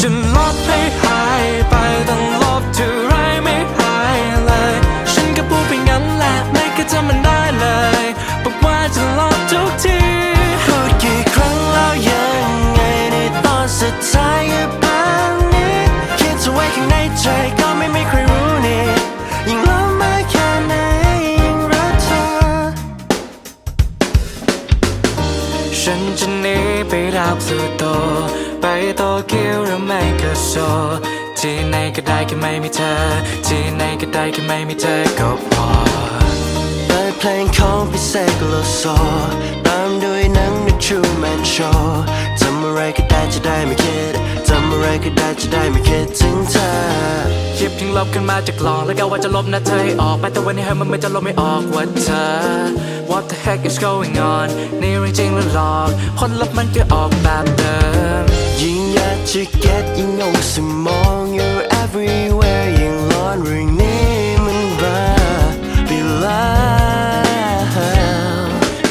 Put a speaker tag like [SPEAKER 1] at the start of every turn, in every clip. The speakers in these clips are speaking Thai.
[SPEAKER 1] ฉันลบให้หายไปต้องลบเท่าไรไม่หายเลย ฉันก็พูดไปงั้นแหละไม่เคยจำมันได้เลยบอกว่าจะลบทุกที
[SPEAKER 2] พูดกี่ครั้งแล้วยังไงในตอนสุดท้ายก็แบบนี้คิดเอาไว้ข้างในใจก็ไม่มีใครรู้นี่ยิ่งลบมากแค่ไหนยิ่งรักเธอ
[SPEAKER 1] ฉันจะหนีไปดาวพลูโต ไปโตเกียวหรือไม่ก็โซที่ไหนก็ได้แค่ไม่มีเธอ ที่ไหนก็ได้แค่ไม่มีเธอก็พอ
[SPEAKER 2] เปิดเพลงของพี่เสกโลโซตามด้วยหนัง The Truman Show ทำอะไรก็ได้จะได้ไม่คิดทำอะไรก็ได้จะได้ไม่คิดถึงเธอ
[SPEAKER 1] หยิบทิ้งลบขึ้นมาจากกลอง แล้วก็ว่าจะลบน้าเธอให้ออกไปแต่วันนี้ให้มันไม่จะลบไม่ออกว่าเธอ What the heck is going on นี่เรื่องจริงหรือหลอกผลลัพธ์มันก็ออกแบบเดิม
[SPEAKER 2] ยิ่งอยากจะ get ยิ่งงงสมอง you're everywhere ยิ่งร้อนเรื่องนี้มันบ้าไปแล้ว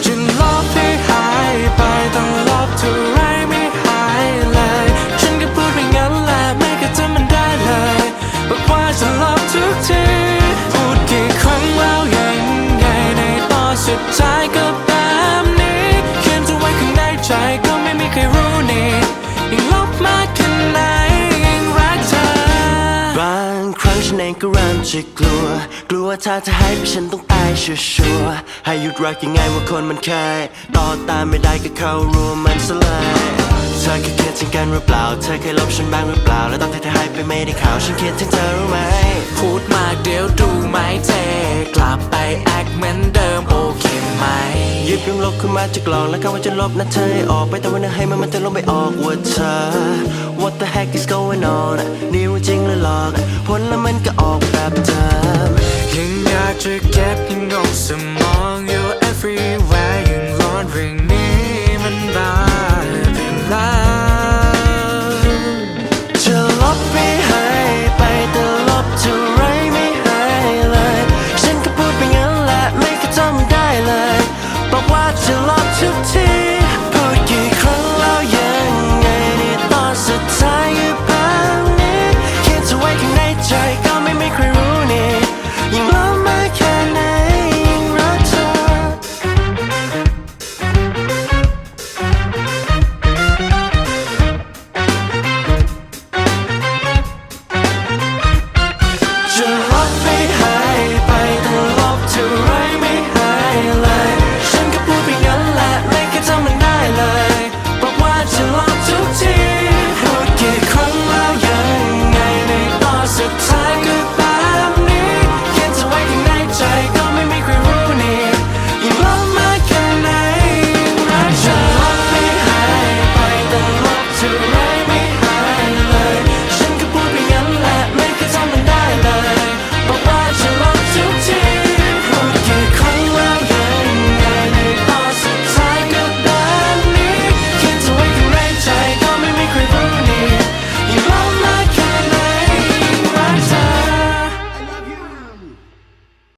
[SPEAKER 1] จะลบให้หายไปต้องลบเท่าไรไม่หายเลย ฉันก็พูดไปงั้นแหละไม่เคยจำมันได้เลยบอกว่าจะลบทุกที
[SPEAKER 2] ฉันเองก็เริ่มจะกลัว กลัวถ้าจะให้ไปฉันต้องตายชัวร์ๆให้หยุดรักยังไงว่าคนมันเคยต่อตามไม่ได้ก็เข้ารวมมันซะเลยเธอเคยคิดถึงกันหรือเปล่า เธอเคยลบฉันบ้างหรือเปล่า แล้วตอนที่เธอหายไปไม่ได้ข่าว ฉันคิดถึงเธอรู้ไหม
[SPEAKER 1] พูดมากเดี๋ยวดูไม่เทกลับไปแอคเหมือนเดิมโอเคไหม
[SPEAKER 2] หยิบยังลบขึ้นมาจากกล่องแล้วก็ว่าจะลบนะเธอให้ออกไปแต่วันนั้นให้มันมันจะลบไม่ออกว่าเธอ What the heck is going on นี่รู้จริงหรือหลอกผลแล้ว มันก็ออกแบบเดิม
[SPEAKER 1] ยังอยากจะเก็บยังงงสมอง